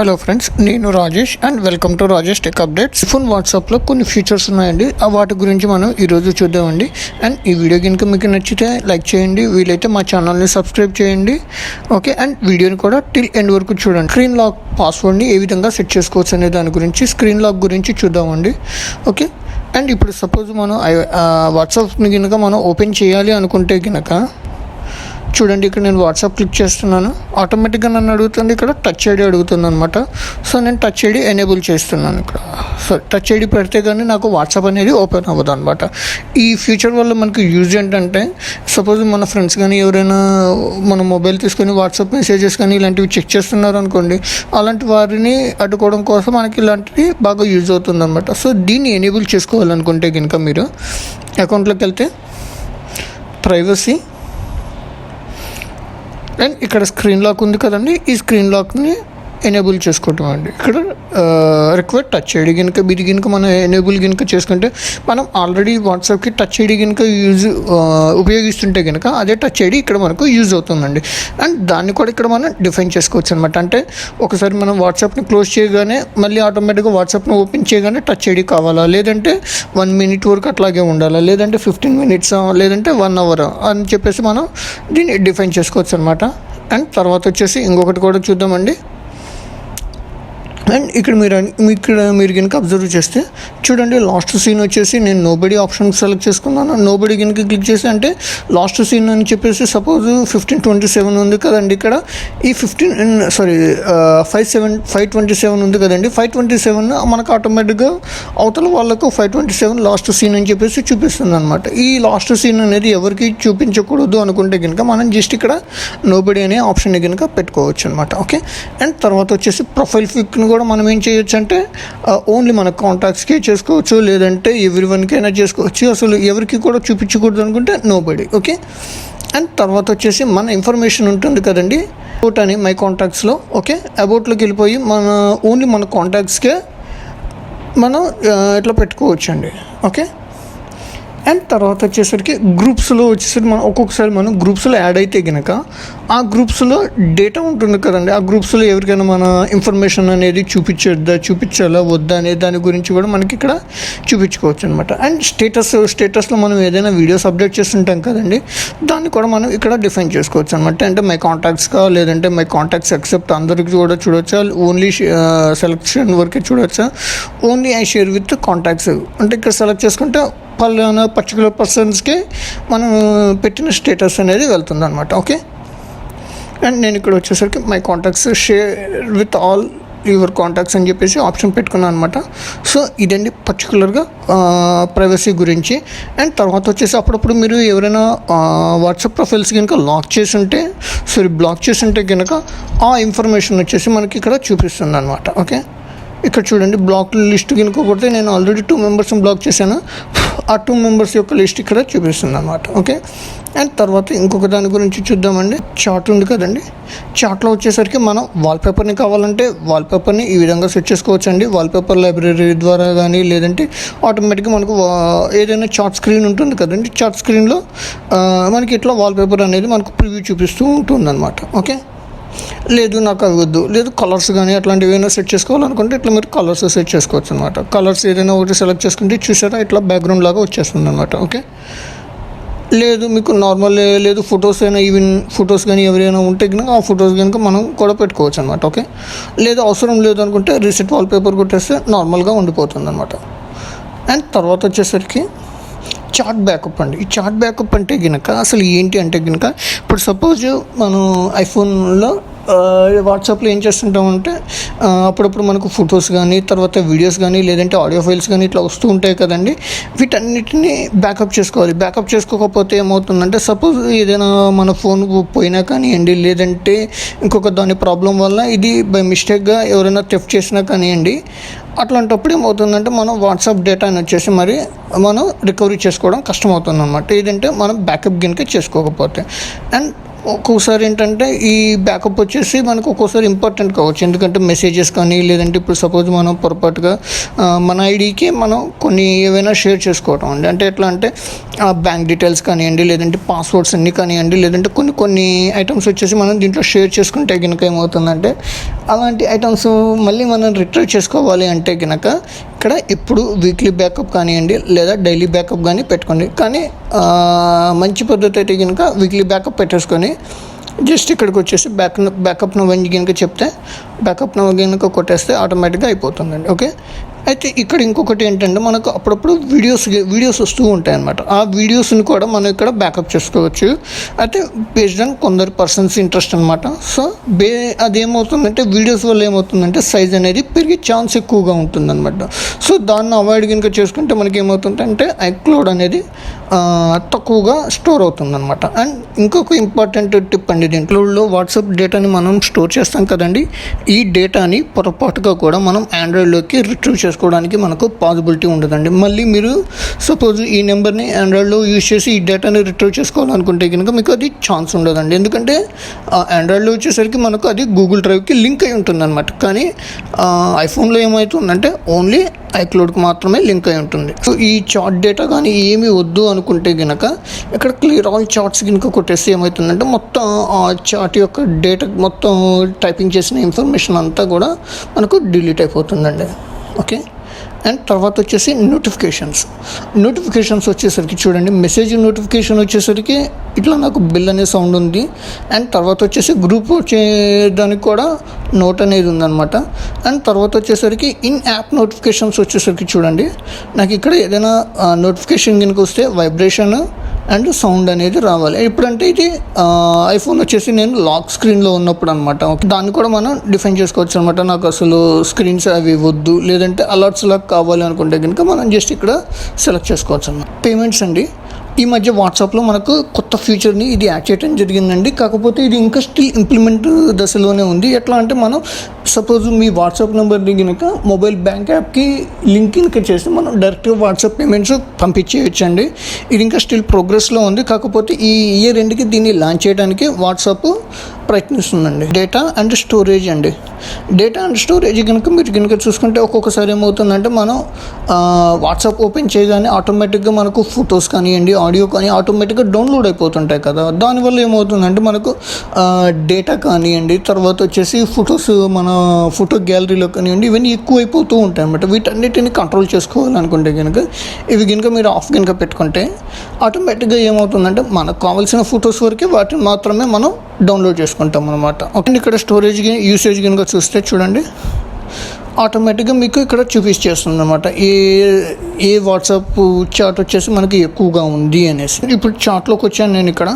Hello friends నేను Rajesh and welcome to Rajesh tech updates phone వాట్సాప్లో కొన్ని features ఉన్నాయండి. ఆ వాటి గురించి మనం ఈరోజు చూద్దామండి. అండ్ ఈ వీడియో కనుక మీకు నచ్చితే లైక్ చేయండి. వీలైతే మా ఛానల్ని సబ్స్క్రైబ్ చేయండి. ఓకే అండ్ వీడియోని కూడా టిల్ ఎండ్ వరకు చూడండి. స్క్రీన్ లాక్ పాస్వర్డ్ని ఏ విధంగా సెట్ చేసుకోవచ్చు అనే దాని గురించి స్క్రీన్ లాక్ గురించి చూద్దామండి. ఓకే అండ్ ఇప్పుడు సపోజ్ మనం వాట్సాప్ని కనుక మనం ఓపెన్ చేయాలి అనుకుంటే కనుక చూడండి ఇక్కడ నేను వాట్సాప్ క్లిక్ చేస్తున్నాను. ఆటోమేటిక్గా నన్ను అడుగుతుంది ఇక్కడ టచ్ ఐడి అడుగుతుంది అనమాట సో నేను టచ్ ఐడి ఎనేబుల్ చేస్తున్నాను ఇక్కడ. సో టచ్ ఐడి పెడితే కానీ నాకు వాట్సాప్ అనేది ఓపెన్ అవ్వదు అనమాట ఈ ఫ్యూచర్ వల్ల మనకి యూజ్ ఏంటంటే సపోజ్ మన ఫ్రెండ్స్ కానీ ఎవరైనా మన మొబైల్ తీసుకొని వాట్సాప్ మెసేజెస్ కానీ ఇలాంటివి చెక్ చేస్తున్నారు అనుకోండి అలాంటి వారిని అడ్డుకోవడం కోసం మనకి ఇలాంటివి బాగా యూజ్ అవుతుంది అనమాట సో దీన్ని ఎనేబుల్ చేసుకోవాలనుకుంటే కనుక మీరు అకౌంట్లోకి వెళ్తే ప్రైవసీ అండ్ ఇక్కడ స్క్రీన్ లాక్ ఉంది కదండి. ఈ స్క్రీన్ లాక్ని ఎనేబుల్ చేసుకోవటం అండి. ఇక్కడ రిక్వైర్ టచ్ ఐడి కనుక బిది కనుక మనం ఎనేబుల్ కనుక చేసుకుంటే మనం ఆల్రెడీ వాట్సాప్కి టచ్ ఐడి కనుక యూజ్ ఉపయోగిస్తుంటే కనుక అదే టచ్ ఐడి ఇక్కడ మనకు యూజ్ అవుతుందండి. అండ్ దాన్ని కూడా ఇక్కడ మనం డిఫైన్ చేసుకోవచ్చు అనమాట అంటే ఒకసారి మనం వాట్సాప్ని క్లోజ్ చేయగానే మళ్ళీ ఆటోమేటిక్గా వాట్సాప్ని ఓపెన్ చేయగానే టచ్ ఐడి కావాలా? లేదంటే వన్ మినిట్ వరకు అట్లాగే ఉండాలా? లేదంటే ఫిఫ్టీన్ మినిట్స్ లేదంటే వన్ అవర్ అని చెప్పేసి మనం దీన్ని డిఫైన్ చేసుకోవచ్చు అనమాట అండ్ తర్వాత వచ్చేసి ఇంకొకటి కూడా చూద్దామండి. అండ్ ఇక్కడ మీరు మీ ఇక్కడ మీరు కనుక అబ్జర్వ్ చేస్తే చూడండి లాస్ట్ సీన్ వచ్చేసి నేను నోబడి ఆప్షన్ సెలెక్ట్ చేసుకున్నాను. నోబడి కనుక క్లిక్ చేసి అంటే లాస్ట్ సీన్ అని చెప్పేసి సపోజ్ ఫిఫ్టీన్ ట్వంటీ సెవెన్ ఉంది కదండి ఇక్కడ. ఈ fifteen sorry five seven five twenty seven ఉంది కదండి. ఫైవ్ ట్వంటీ సెవెన్ మనకు ఆటోమేటిక్గా అవతల వాళ్ళకు five twenty seven last seen అని చెప్పేసి చూపిస్తుంది అనమాట ఈ లాస్ట్ సీన్ అనేది ఎవరికి చూపించకూడదు అనుకుంటే కనుక మనం జస్ట్ ఇక్కడ నోబడి అనే ఆప్షన్ కనుక పెట్టుకోవచ్చు అనమాట ఓకే అండ్ తర్వాత వచ్చేసి ప్రొఫైల్ పిక్ని కూడా మనం ఏం చేయొచ్చు అంటే ఓన్లీ మన కాంటాక్ట్స్కి చేసుకోవచ్చు లేదంటే ఎవ్రీ వన్కైనా చేసుకోవచ్చు. అసలు ఎవరికి కూడా చూపించకూడదు అనుకుంటే నోబడి ఓకే అండ్ తర్వాత వచ్చేసి మన ఇన్ఫర్మేషన్ ఉంటుంది కదండి అబౌట్ అని మై కాంటాక్ట్స్లో ఓకే అబౌట్లోకి వెళ్ళిపోయి మన ఓన్లీ మన కాంటాక్ట్స్కే మనం ఇట్లా పెట్టుకోవచ్చండి ఓకే అండ్ తర్వాత వచ్చేసరికి గ్రూప్స్లో వచ్చేసరికి మనం ఒక్కొక్కసారి మనం గ్రూప్స్లో యాడ్ అయితే కనుక ఆ గ్రూప్స్లో డేటా ఉంటుంది కదండి. ఆ గ్రూప్స్లో ఎవరికైనా మన ఇన్ఫర్మేషన్ అనేది చూపించొద్దా చూపించాలా వద్దా అనే దాని గురించి కూడా మనకి ఇక్కడ చూపించుకోవచ్చు అనమాట అండ్ స్టేటస్ స్టేటస్లో మనం ఏదైనా వీడియోస్ అప్డేట్ చేస్తుంటాం కదండి. దాన్ని కూడా మనం ఇక్కడ డిఫైన్ చేసుకోవచ్చు అనమాట అంటే మై కాంటాక్ట్స్గా లేదంటే మై కాంటాక్ట్స్ ఎక్సెప్ట్ అందరికి కూడా చూడొచ్చా? ఓన్లీ సెలెక్షన్ వరకే చూడొచ్చా? Only I share with contacts. అంటే ఇక్కడ సెలెక్ట్ చేసుకుంటే పర్టికులర్ పర్సన్స్కి మనం పెట్టిన స్టేటస్ అనేది వెళ్తుంది అనమాట ఓకే? అండ్ నేను ఇక్కడ వచ్చేసరికి my contacts share with all your contacts అని చెప్పేసి ఆప్షన్ పెట్టుకున్నాను అనమాట సో ఇదండి పర్టికులర్గా ప్రైవసీ గురించి. అండ్ తర్వాత వచ్చేసి అప్పుడప్పుడు మీరు ఎవరైనా వాట్సాప్ ప్రొఫైల్స్ కనుక లాక్ చేసి ఉంటే సారీ బ్లాక్ చేసి ఉంటే కనుక ఆ ఇన్ఫర్మేషన్ వచ్చేసి మనకి ఇక్కడ చూపిస్తుంది అనమాట ఓకే ఇక్కడ చూడండి బ్లాక్ లిస్ట్ కనుక కొడితే నేను ఆల్రెడీ టూ మెంబర్స్ని బ్లాక్ చేశాను. ఆ టూ మెంబర్స్ యొక్క లిస్ట్ ఇక్కడ చూపిస్తుంది అనమాట ఓకే అండ్ తర్వాత ఇంకొక దాని గురించి చూద్దామండి. చార్ట్ ఉంది కదండి. చార్ట్లో వచ్చేసరికి మనం వాల్పేపర్ని కావాలంటే వాల్పేపర్ని ఈ విధంగా సెట్ చేసుకోవచ్చు అండి వాల్పేపర్ లైబ్రరీ ద్వారా కానీ లేదంటే ఆటోమేటిక్గా మనకు వా- ఏదైనా చార్ట్ స్క్రీన్ ఉంటుంది కదండి. చార్ట్ స్క్రీన్లో మనకి ఇట్లా వాల్పేపర్ అనేది మనకు ప్రివ్యూ చూపిస్తూ ఉంటుందన్నమాట. ఓకే? లేదు నాకు అవి వద్దు. లేదు కలర్స్ కానీ అట్లాంటివి ఏమైనా సెట్ చేసుకోవాలనుకుంటే ఇట్లా మీరు కలర్స్ సెట్ చేసుకోవచ్చు అనమాట కలర్స్ ఏదైనా ఒకటి సెలెక్ట్ చేసుకుంటే చూసారా? ఇట్లా బ్యాక్గ్రౌండ్ లాగా వచ్చేస్తుంది అనమాట ఓకే? లేదు మీకు నార్మల్ లేదు ఫొటోస్ అయినా ఈవెన్ ఫొటోస్ కానీ ఎవరైనా ఉంటే కనుక ఆ ఫొటోస్ కనుక మనం కూడా పెట్టుకోవచ్చు అనమాట ఓకే లేదు అవసరం లేదు అనుకుంటే రీసెట్ వాల్ పేపర్ కొట్టేస్తే నార్మల్గా ఉండిపోతుంది అనమాట అండ్ తర్వాత వచ్చేసరికి చార్ట్ బ్యాకప్ అండి. ఈ చార్ట్ బ్యాకప్ అంటే కనుక అసలు ఏంటి అంటే కనుక ఇప్పుడు సపోజ్ మనం ఐఫోన్లో వాట్సాప్లో ఏం చేస్తుంటామంటే అప్పుడప్పుడు మనకు ఫొటోస్ కానీ తర్వాత వీడియోస్ కానీ లేదంటే ఆడియో ఫైల్స్ కానీ ఇట్లా వస్తూ ఉంటాయి కదండి. వీటన్నిటిని బ్యాకప్ చేసుకోవాలి. బ్యాకప్ చేసుకోకపోతే ఏమవుతుందంటే సపోజ్ ఏదైనా మన ఫోన్ పోయినా కానివ్వండి లేదంటే ఇంకొక దాని ప్రాబ్లం వల్ల ఇది బై మిస్టేక్గా ఎవరైనా థెఫ్ట్ చేసినా కానివ్వండి అట్లాంటప్పుడు ఏమవుతుందంటే మనం వాట్సాప్ డేటాని వచ్చేసి మరి మనం రికవరీ చేసుకోవడం కష్టమవుతుంది అనమాట ఏదంటే మనం బ్యాకప్ కనుక చేసుకోకపోతే. అండ్ ఒక్కొక్కసారి ఏంటంటే ఈ బ్యాకప్ వచ్చేసి మనకు ఒక్కోసారి ఇంపార్టెంట్ కావచ్చు. ఎందుకంటే మెసేజెస్ కానీ లేదంటే ఇప్పుడు సపోజ్ మనం పొరపాటుగా మన ఐడికి మనం కొన్ని ఏవైనా షేర్ చేసుకోవటం అండి. అంటే ఎట్లా అంటే ఆ బ్యాంక్ డీటెయిల్స్ కానివ్వండి లేదంటే పాస్వర్డ్స్ అన్నీ కానివ్వండి లేదంటే కొన్ని కొన్ని ఐటమ్స్ వచ్చేసి మనం దీంట్లో షేర్ చేసుకుంటే కనుక ఏమవుతుందంటే అలాంటి ఐటమ్స్ మళ్ళీ మనం రిట్రీవ్ చేసుకోవాలి అంటే కనుక ఇక్కడ ఇప్పుడు వీక్లీ బ్యాకప్ కానివ్వండి లేదా డైలీ బ్యాకప్ కానీ పెట్టుకోండి. కానీ మంచి పద్ధతి అయితే కనుక వీక్లీ బ్యాకప్ పెట్టేసుకొని జస్ట్ ఇక్కడికి వచ్చేసి బ్యాక్ బ్యాకప్ నవ్వు కనుక చెప్తే బ్యాకప్ నవ్వు కనుక కొట్టేస్తే ఆటోమేటిక్గా అయిపోతుందండి. ఓకే అయితే ఇక్కడ ఇంకొకటి ఏంటంటే మనకు అప్పుడప్పుడు వీడియోస్ వీడియోస్ వస్తూ ఉంటాయి అన్నమాట ఆ వీడియోస్ని కూడా మనం ఇక్కడ బ్యాకప్ చేసుకోవచ్చు. అయితే బేస్డ్ ఆన్ కొందరు పర్సన్స్ ఇంట్రెస్ట్ అనమాట సో బే అదేమవుతుందంటే వీడియోస్ వల్ల ఏమవుతుందంటే సైజ్ అనేది పెరిగే ఛాన్స్ ఎక్కువగా ఉంటుందన్నమాట. సో దాన్ని అవాయిడ్ కనుక చేసుకుంటే మనకి ఏమవుతుందంటే ఐక్లోడ్ అనేది తక్కువగా స్టోర్ అవుతుందన్నమాట. అండ్ ఇంకొక ఇంపార్టెంట్ టిప్ అండి దీంట్లో వాట్సాప్ డేటాని మనం స్టోర్ చేస్తాం కదండి. ఈ డేటాని పొరపాటుగా కూడా మనం ఆండ్రాయిడ్లోకి రిట్రీవ్ చేసుకోవడానికి మనకు పాసిబిలిటీ ఉండదండి. మళ్ళీ మీరు సపోజ్ ఈ నెంబర్ని ఆండ్రాయిడ్లో యూజ్ చేసి ఈ డేటాని రిట్రీవ్ చేసుకోవాలనుకుంటే కనుక మీకు అది ఛాన్స్ ఉండదండి. ఎందుకంటే ఆండ్రాయిడ్లో వచ్చేసరికి మనకు అది గూగుల్ డ్రైవ్కి లింక్ అయి ఉంటుందన్నమాట. కానీ ఐఫోన్లో ఏమవుతుందంటే ఓన్లీ ఐక్లౌడ్కి మాత్రమే లింక్ అయి ఉంటుంది. సో ఈ చార్ట్ డేటా కానీ ఏమీ వద్దు అనుకుంటే కనుక ఇక్కడ క్లియర్ ఆల్ చార్ట్స్ కనుక కొట్టేస్తే ఏమవుతుందంటే మొత్తం ఆ చార్ట్ యొక్క డేటా మొత్తం టైపింగ్ చేసిన ఇన్ఫర్మేషన్ అంతా కూడా మనకు డిలీట్ అయిపోతుందండి. ఓకే అండ్ తర్వాత వచ్చేసి నోటిఫికేషన్స్ నోటిఫికేషన్స్ వచ్చేసరికి చూడండి మెసేజ్ నోటిఫికేషన్ వచ్చేసరికి ఇట్లా నాకు బిల్ అనే సౌండ్ ఉంది. అండ్ తర్వాత వచ్చేసి గ్రూప్ వచ్చేదానికి కూడా నోట్ అనేది ఉందన్నమాట. అండ్ తర్వాత వచ్చేసరికి ఇన్ యాప్ నోటిఫికేషన్స్ వచ్చేసరికి చూడండి నాకు ఇక్కడ ఏదైనా నోటిఫికేషన్ కనుక వస్తే వైబ్రేషన్ అండ్ సౌండ్ అనేది రావాలి. ఎప్పుడంటే ఇది ఐఫోన్ వచ్చేసి నేను లాక్ స్క్రీన్లో ఉన్నప్పుడు అనమాట దాన్ని కూడా మనం డిఫైన్ చేసుకోవచ్చు అనమాట నాకు అసలు స్క్రీన్స్ అవి వద్దు లేదంటే అలర్ట్స్ లాగా కావాలి అనుకుంటే కనుక మనం జస్ట్ ఇక్కడ సెలెక్ట్ చేసుకోవచ్చు అన్నమాట. పేమెంట్స్ అండి. ఈ మధ్య వాట్సాప్లో మనకు కొత్త ఫీచర్ని ఇది యాడ్ చేయడం జరిగిందండి. కాకపోతే ఇది ఇంకా స్టిల్ ఇంప్లిమెంట్ దశలోనే ఉంది. ఎట్లా అంటే మనం సపోజ్ మీ వాట్సాప్ నెంబర్ని కనుక మొబైల్ బ్యాంక్ యాప్కి లింక్ కనుక చేస్తే మనం డైరెక్ట్గా వాట్సాప్ పేమెంట్స్ పంపించేయచ్చు అండి ఇది ఇంకా స్టిల్ ప్రోగ్రెస్లో ఉంది. కాకపోతే ఈ ఇయర్ ఎండ్కి దీన్ని లాంచ్ చేయడానికి వాట్సాప్ ప్రయత్నిస్తుందండి. డేటా అండ్ స్టోరేజ్ అండి. డేటా అండ్ స్టోరేజ్ కనుక మీరు కనుక చూసుకుంటే ఒక్కొక్కసారి ఏమవుతుందంటే మనం వాట్సాప్ ఓపెన్ చేయగానే ఆటోమేటిక్గా మనకు ఫొటోస్ కానివ్వండి ఆడియో కానీ ఆటోమేటిక్గా డౌన్లోడ్ అయిపోతుంటాయి కదా. దానివల్ల ఏమవుతుందంటే మనకు డేటా కానివ్వండి తర్వాత వచ్చేసి ఫొటోస్ మన ఫోటో గ్యాలరీలో కానివ్వండి ఇవన్నీ ఎక్కువ అయిపోతూ ఉంటాయి అనమాట వీటన్నిటిని కంట్రోల్ చేసుకోవాలనుకుంటే కనుక ఇవి కనుక మీరు ఆఫ్ కనుక పెట్టుకుంటే ఆటోమేటిక్గా ఏమవుతుందంటే మనకు కావాల్సిన ఫొటోస్ వరకే వాటిని మాత్రమే మనం డౌన్లోడ్ చేసుకుంటాం అనమాట ఓకే ఇక్కడ స్టోరేజ్ యూసేజ్ కనుక చూస్తే చూడండి. ఆటోమేటిక్గా మీకు ఇక్కడ చూపించేస్తుంది అనమాట ఏ ఏ వాట్సాప్ చాట్ వచ్చేసి మనకి ఎక్కువగా ఉంది అనేసి. ఇప్పుడు చాట్లోకి వచ్చాను నేను ఇక్కడ.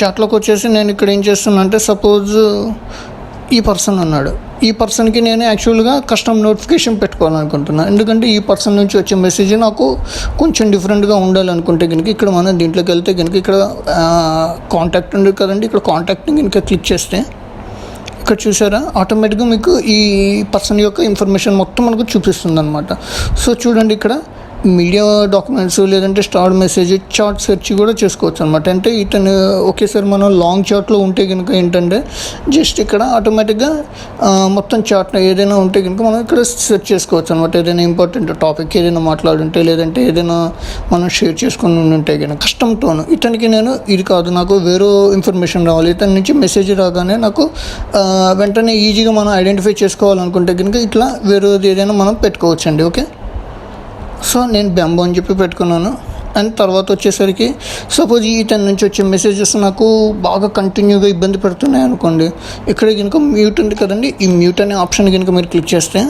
చాట్లోకి వచ్చేసి నేను ఇక్కడ ఏం చేస్తున్నానంటే సపోజ్ ఈ పర్సన్ అన్నాడు. ఈ పర్సన్కి నేను యాక్చువల్గా కస్టమ్ నోటిఫికేషన్ పెట్టుకోవాలనుకుంటున్నాను ఎందుకంటే ఈ పర్సన్ నుంచి వచ్చే మెసేజ్ నాకు కొంచెం డిఫరెంట్గా ఉండాలనుకుంటే కనుక ఇక్కడ మనం దీంట్లోకి వెళ్తే కనుక ఇక్కడ కాంటాక్ట్ ఉంది కదండి. ఇక్కడ కాంటాక్ట్ని కనుక క్లిక్ చేస్తే ఇక్కడ చూసారా? ఆటోమేటిక్గా మీకు ఈ పర్సన్ యొక్క ఇన్ఫర్మేషన్ మొత్తం మనకు చూపిస్తుంది అనమాట సో చూడండి ఇక్కడ మీడియా డాక్యుమెంట్స్ లేదంటే స్టార్ మెసేజ్ చార్ట్ సెర్చ్ కూడా చేసుకోవచ్చు అనమాట అంటే ఇతను ఒకేసారి మనం లాంగ్ చార్ట్లో ఉంటే కనుక ఏంటంటే జస్ట్ ఇక్కడ ఆటోమేటిక్గా మొత్తం చార్ట్ ఏదైనా ఉంటే కనుక మనం ఇక్కడ సెర్చ్ చేసుకోవచ్చు అనమాట ఏదైనా ఇంపార్టెంట్ టాపిక్ ఏదైనా మాట్లాడుంటే లేదంటే ఏదైనా మనం షేర్ చేసుకుని ఉంటే కనుక కష్టం టోన్. ఇతనికి నేను ఇది కాదు నాకు వేరే ఇన్ఫర్మేషన్ రావాలి. ఇతని నుంచి మెసేజ్ రాగానే నాకు వెంటనే ఈజీగా మనం ఐడెంటిఫై చేసుకోవాలనుకుంటే కనుక ఇట్లా వేరేది ఏదైనా మనం పెట్టుకోవచ్చండి ఓకే? సో నేను బెంబో అని చెప్పి పెట్టుకున్నాను. అండ్ తర్వాత వచ్చేసరికి సపోజ్ ఇతని నుంచి వచ్చే మెసేజెస్ నాకు బాగా కంటిన్యూగా ఇబ్బంది పెడుతున్నాయి అనుకోండి. ఇక్కడ కనుక మ్యూట్ ఉంది కదండి ఈ మ్యూట్ అనే ఆప్షన్ కనుక మీరు క్లిక్ చేస్తే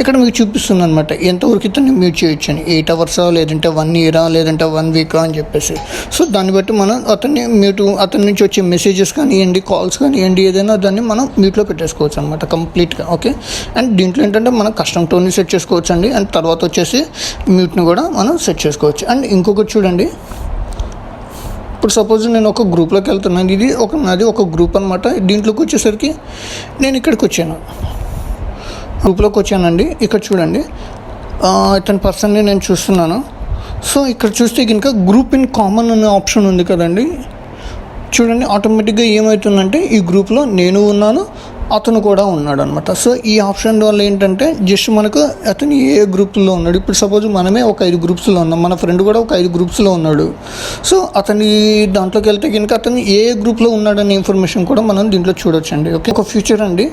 ఇక్కడ మీకు చూపిస్తుంది అనమాట ఎంతవరకు ఇతను మ్యూట్ చేయొచ్చు అని ఎయిట్ అవర్సా లేదంటే వన్ ఇయరా లేదంటే వన్ వీకా అని చెప్పేసి. సో దాన్ని బట్టి మనం అతన్ని మ్యూట్ అతని నుంచి వచ్చే మెసేజెస్ కానివ్వండి కాల్స్ కానివ్వండి ఏదైనా దాన్ని మనం మ్యూట్లో పెట్టేసుకోవచ్చు అనమాట కంప్లీట్గా ఓకే అండ్ దీంట్లో ఏంటంటే మనం కస్టమ్ టోన్ని సెట్ చేసుకోవచ్చు అండి అండ్ తర్వాత వచ్చేసి మ్యూట్ని కూడా మనం సెట్ చేసుకోవచ్చు. అండ్ ఇంకొకటి చూడండి. ఇప్పుడు సపోజ్ నేను ఒక గ్రూప్లోకి వెళ్తున్నాను. ఇది ఒక నాది ఒక గ్రూప్ అనమాట దీంట్లోకి వచ్చేసరికి నేను ఇక్కడికి వచ్చాను. గ్రూప్లోకి వచ్చానండి. ఇక్కడ చూడండి. ఇతని పర్సన్ని నేను చూస్తున్నాను. సో ఇక్కడ చూస్తే కనుక గ్రూప్ ఇన్ కామన్ అనే ఆప్షన్ ఉంది కదండి. చూడండి ఆటోమేటిక్గా ఏమవుతుందంటే ఈ గ్రూప్లో నేను ఉన్నాను అతను కూడా ఉన్నాడు అనమాట సో ఈ ఆప్షన్ వల్ల ఏంటంటే జస్ట్ మనకు అతను ఏ గ్రూప్లో ఉన్నాడు. ఇప్పుడు సపోజ్ మనమే ఒక ఐదు గ్రూప్స్లో ఉన్నాం. మన ఫ్రెండ్ కూడా ఒక ఐదు గ్రూప్స్లో ఉన్నాడు. సో అతని దాంట్లోకి వెళ్తే కనుక అతను ఏ గ్రూప్లో ఉన్నాడనే ఇన్ఫర్మేషన్ కూడా మనం దీంట్లో చూడొచ్చండి. ఓకే ఒక ఫ్యూచర్ అండి.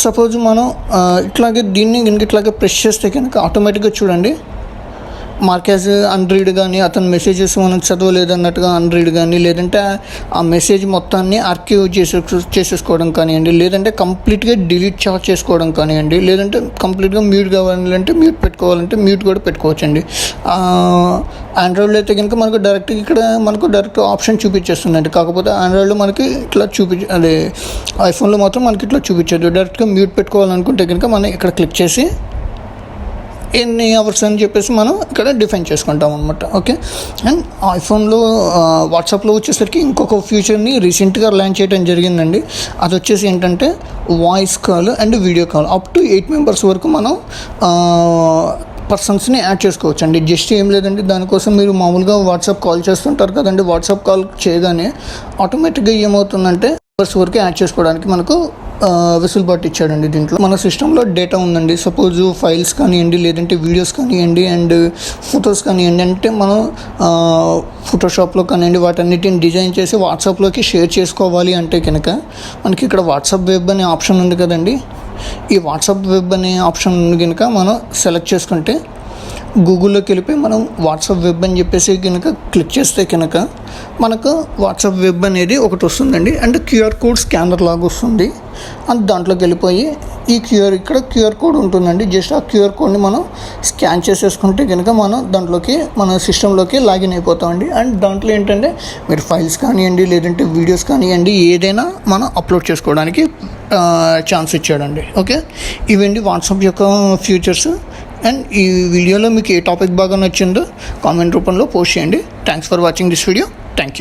సపోజ్ మనం ఇట్లాగే దీన్ని కనుక ఇట్లాగే ప్రెస్ చేస్తే కనుక ఆటోమేటిక్గా చూడండి. మార్కేజ్ అన్రీడ్ కానీ అతని మెసేజెస్ మనం చదవలేదన్నట్టుగా అన్రీడ్ కానీ లేదంటే ఆ మెసేజ్ మొత్తాన్ని ఆర్కీవ్ చేసే చేసేసుకోవడం కానివ్వండి లేదంటే కంప్లీట్గా డిలీట్ చార్జ్ చేసుకోవడం కానివ్వండి లేదంటే కంప్లీట్గా మ్యూట్ కావాలంటే మ్యూట్ పెట్టుకోవాలంటే మ్యూట్ కూడా పెట్టుకోవచ్చండి. ఆండ్రాయిడ్లో అయితే కనుక మనకు డైరెక్ట్ ఇక్కడ మనకు డైరెక్ట్ ఆప్షన్ చూపించేస్తుందండి. కాకపోతే ఆండ్రాయిడ్లో మనకి ఇట్లా చూపి అదే ఐఫోన్లో మాత్రం మనకి ఇట్లా చూపించదు. డైరెక్ట్గా మ్యూట్ పెట్టుకోవాలనుకుంటే కనుక మనం ఇక్కడ క్లిక్ చేసి ఎన్ని అవర్స్ అని చెప్పేసి మనం ఇక్కడ డిఫైన్ చేసుకుంటాం అనమాట ఓకే? అండ్ ఐఫోన్లో వాట్సాప్లో వచ్చేసరికి ఇంకొక ఫ్యూచర్ని రీసెంట్గా లాంచ్ చేయడం జరిగిందండి. అది వచ్చేసి ఏంటంటే voice call and video call up to eight members వరకు మనం పర్సన్స్ని యాడ్ చేసుకోవచ్చు అండి జస్ట్ ఏం లేదండి దానికోసం మీరు మామూలుగా వాట్సాప్ కాల్ చేస్తుంటారు కదండి. వాట్సాప్ కాల్ చేయగానే ఆటోమేటిక్గా ఏమవుతుందంటే మెంబర్స్ వరకు యాడ్ చేసుకోవడానికి మనకు వెసులుబాటు ఇచ్చాడండి దీంట్లో. మన సిస్టంలో డేటా ఉందండి. సపోజ్ ఫైల్స్ కానివ్వండి లేదంటే వీడియోస్ కానివ్వండి అండ్ ఫొటోస్ కానివ్వండి అంటే మనం ఫోటోషాప్లో కానివ్వండి వాటన్నిటిని డిజైన్ చేసి వాట్సాప్లోకి షేర్ చేసుకోవాలి అంటే కనుక మనకి ఇక్కడ వాట్సాప్ వెబ్ అనే ఆప్షన్ ఉంది కదండి. ఈ వాట్సాప్ వెబ్ అనే ఆప్షన్ కనుక మనం సెలెక్ట్ చేసుకుంటే గూగుల్లోకి వెళ్ళిపోయి మనం వాట్సాప్ వెబ్ అని చెప్పేసి కనుక క్లిక్ చేస్తే కనుక మనకు వాట్సాప్ వెబ్ అనేది ఒకటి వస్తుందండి. అండ్ క్యూఆర్ కోడ్ స్కానర్ లాగా వస్తుంది. అండ్ దాంట్లోకి వెళ్ళిపోయి ఈ క్యూఆర్ ఇక్కడ క్యూఆర్ కోడ్ ఉంటుందండి. జస్ట్ ఆ క్యూఆర్ కోడ్ని మనం స్కాన్ చేసేసుకుంటే కనుక మనం దాంట్లోకి మన సిస్టంలోకి లాగిన్ అయిపోతామండి. అండ్ దాంట్లో ఏంటంటే మీరు ఫైల్స్ కానివ్వండి లేదంటే వీడియోస్ కానివ్వండి ఏదైనా మనం అప్లోడ్ చేసుకోవడానికి ఛాన్స్ ఇచ్చాడండి. ఓకే? ఇవండి వాట్సాప్ యొక్క ఫ్యూచర్స్. అండ్ ఈ వీడియోలో మీకు ఏ టాపిక్ బాగా నచ్చిందో కామెంట్ రూపంలో పోస్ట్ చేయండి. Thanks for watching this video thank you